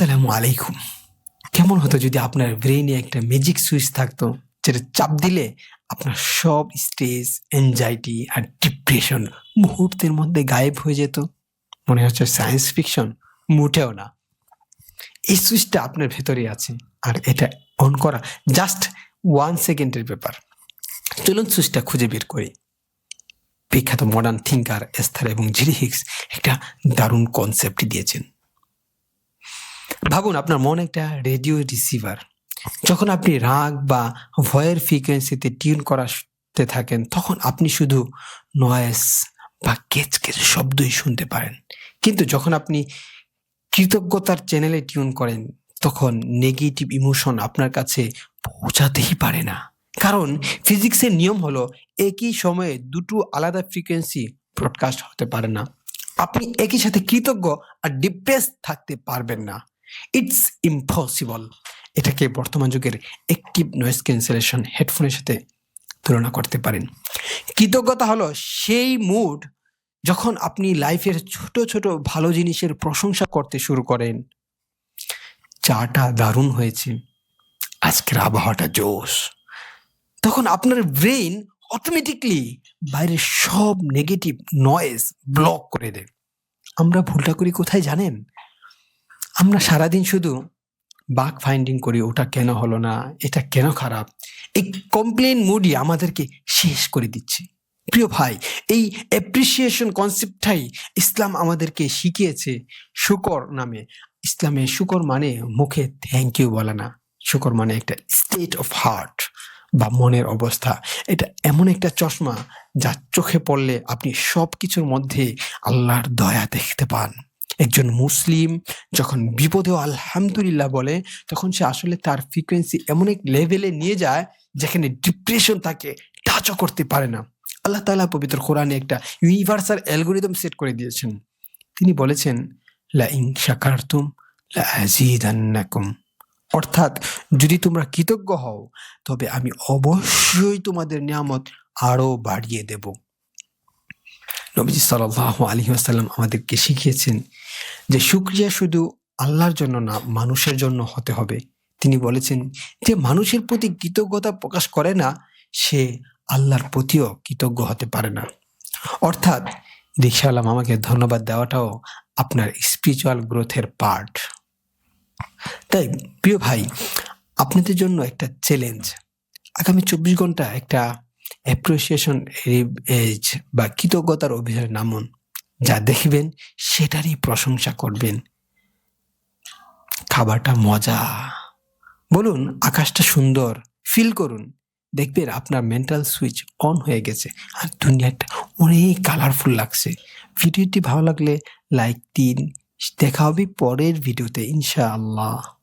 আসসালামু আলাইকুম। কেমন হতো যদি আপনার ব্রেইনে একটা ম্যাজিক সুইচ থাকতো, যেটা চাপ দিলে আপনার সব স্ট্রেস অ্যাংজাইটি আর ডিপ্রেশন মুহূর্তের মধ্যে গায়েব হয়ে যেত। মনে হচ্ছে সায়েন্স ফিকশন মোটেও না। এই সুইচটা আপনার ভেতরে আছে আর এটা অন করা জাস্ট ওয়ান সেকেন্ডের ব্যাপার। চলুন সুইচটা খুঁজে বের করি। বিখ্যাত মডার্ন থিঙ্কার এস্থার এবং জিরি হিক্স একটা দারুণ কনসেপ্ট দিয়েছেন। ভাবুন, আপনার মন একটা রেডিও রিসিভার যখন আপনি রাগ বা ভয়ের ফ্রিকোয়েন্সিতে টিউন করাতে থাকেন, তখন আপনি শুধু নয়েস বা কেচ কেচ শব্দই শুনতে পারেন। কিন্তু যখন আপনি কৃতজ্ঞতার চ্যানেলে টিউন করেন, তখন নেগেটিভ ইমোশন আপনার কাছে পৌঁছাতেই পারে না। কারণ ফিজিক্সের নিয়ম হলো, একই সময়ে দুটো আলাদা ফ্রিকোয়েন্সি ব্রডকাস্ট হতে পারে না। আপনি একই সাথে কৃতজ্ঞ আর ডিপ্রেস থাকতে পারবেন না। ইটস ইম্পসিবল এটাকে বর্তমান যুগের অ্যাক্টিভ নয়েজ ক্যান্সেলেশন হেডফোনের সাথে তুলনা করতে পারেন। কৃতজ্ঞতা হলো সেই মুড যখন আপনি লাইফের ছোট ছোট ভালো জিনিসের প্রশংসা করতে শুরু করেন। চাটা দারুণ হয়েছে। আজকের আবহাওয়াটা জোশ। তখন আপনার ব্রেইন অটোমেটিকলি বাইরের সব নেগেটিভ নয়েজ ব্লক করে দেয়। আমরা ভুলটা করি কোথায় জানেন? আমরা সারাদিন শুধু বাক ফাইন্ডিং করি, ওটা কেন হলো না, এটা কেন খারাপ? এই কমপ্লেন মুডই আমাদেরকে শেষ করে দিচ্ছে। প্রিয় ভাই, এই অ্যাপ্রিসিয়েশন কনসেপ্টটাই ইসলাম আমাদেরকে শিখিয়েছে শুকর নামে। ইসলামে শুকর মানে মুখে থ্যাংক ইউ বলা না। শুকর মানে একটা স্টেট অফ হার্ট বা মনের অবস্থা। এটা এমন একটা চশমা যা চোখে পড়লে আপনি সব কিছুর মধ্যে আল্লাহর দয়া দেখতে পান। একজন মুসলিম যখন বিপদেও আলহামদুলিল্লাহ বলে, তখন সে আসলে তার ফ্রিকোয়েন্সি এমন এক লেভেলে নিয়ে যায় যেখানে ডিপ্রেশন তাকে টাচও করতে পারে না। আল্লাহ তালা পবিত্র কোরআনে একটা ইউনিভার্সাল অ্যালগোরিদম সেট করে দিয়েছেন। তিনি বলেছেন লা লা অর্থাৎ যদি তোমরা কৃতজ্ঞ হও, তবে আমি অবশ্যই তোমাদের নিয়ামত আরও বাড়িয়ে দেব। নবীজি সাল্লাহ আলী আসাল্লাম আমাদেরকে শিখিয়েছেন যে শুক্রিয়া শুধু আল্লাহর জন্য না, মানুষের জন্য হতে হবে। তিনি বলেছেন, যে মানুষের প্রতি কৃতজ্ঞতা প্রকাশ করে না, সে আল্লাহর প্রতিও কৃতজ্ঞ হতে পারে না। অর্থাৎ রিক্সাওয়ালাম আমাকে ধন্যবাদ দেওয়াটাও আপনার স্পিরিচুয়াল গ্রোথের পার্ট তাই, প্রিয় ভাই, আপনাদের জন্য একটা চ্যালেঞ্জ আগামী চব্বিশ ঘণ্টা একটা অ্যাপ্রিসিয়েশন এজ বা কৃতজ্ঞতার অভিযানে নামুন। যা দেখবেন, সেটারই প্রশংসা করবেন। খাবারটা মজা। বলুন, আকাশটা সুন্দর। ফিল করুন। দেখবেন আপনার মেন্টাল সুইচ অন হয়ে গেছে। আর দুনিয়াটা অনেক কালারফুল লাগছে। ভিডিওটি ভালো লাগলে লাইক দিন। দেখা হবে পরের ভিডিওতে, ইনশাআল্লাহ।